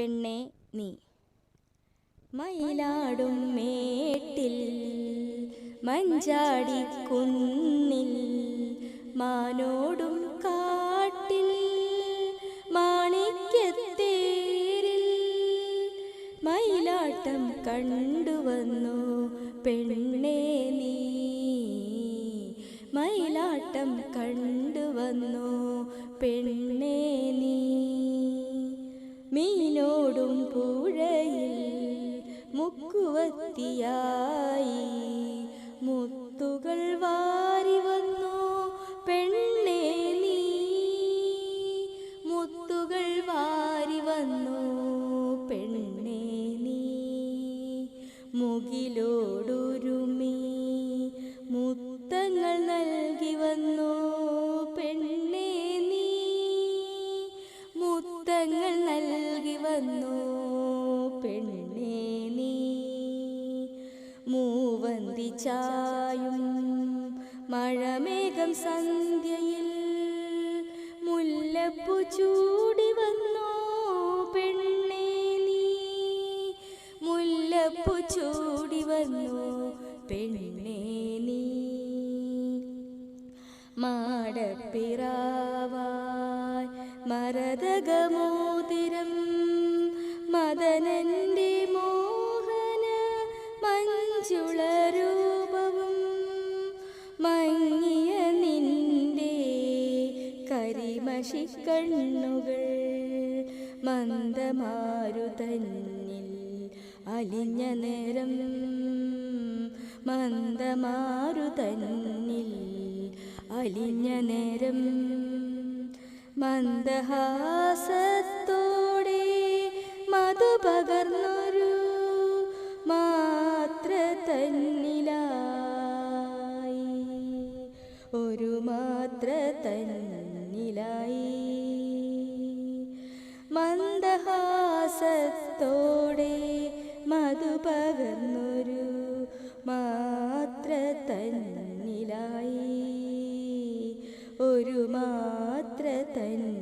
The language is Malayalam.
പെണ്ണെ നീ. മയിലാടും മേട്ടിൽ മഞ്ചാടി കുന്നിൽ മാനോടും കാട്ടിൽ മാണിക്യത്തേരിൽ. മയിലാട്ടം കണ്ടുവന്നു പെണ്ണെ നീ. മയിലാട്ടം കണ്ടുവന്നു പെണ്ണേ നീ. മീനോടും പുഴയിൽ മുക്കുവത്തിയായി. മുത്തുകൾ വാരി വന്നു പെണ്ണേ നീ. മുത്തുകൾ വാരി വന്നു പെണ്ണേ നീ. മുകിലോടൊരുമി മുത്തങ്ങൾ നൽകി വന്നു പെണ്ണേ നീ. മുത്തങ്ങൾ നൽകി വന്നു. പെണ്ണേ നീ മൂവന്തി ചായും. മഴമേഘം സന്ധ്യയിൽ മുല്ലപ്പു ചൂടി വന്നു. പെണ്ണേ നീ മുല്ലപ്പു ചൂടി വന്നു. പെണ്ണേ നീ മാടപ്പിറാവായി മരതകമോതിരം കരിമഷിക്കണ്ണുകൾ മന്ദമാരുതന്നിൽ അലിഞ്ഞ നേരം മന്ദമാരുതന്നിൽ അലിഞ്ഞ നേരം മന്ദഹാസത്തോടെ മധു പകർന്നൊരു മാത്ര തന്നിലായി ഒരു മാത്ര തന്നിലായി മന്ദഹാസത്തോടെ മധു പകർന്നൊരു മാത്ര തന്നിലായി ഒരു മാത്ര തന്നിലായി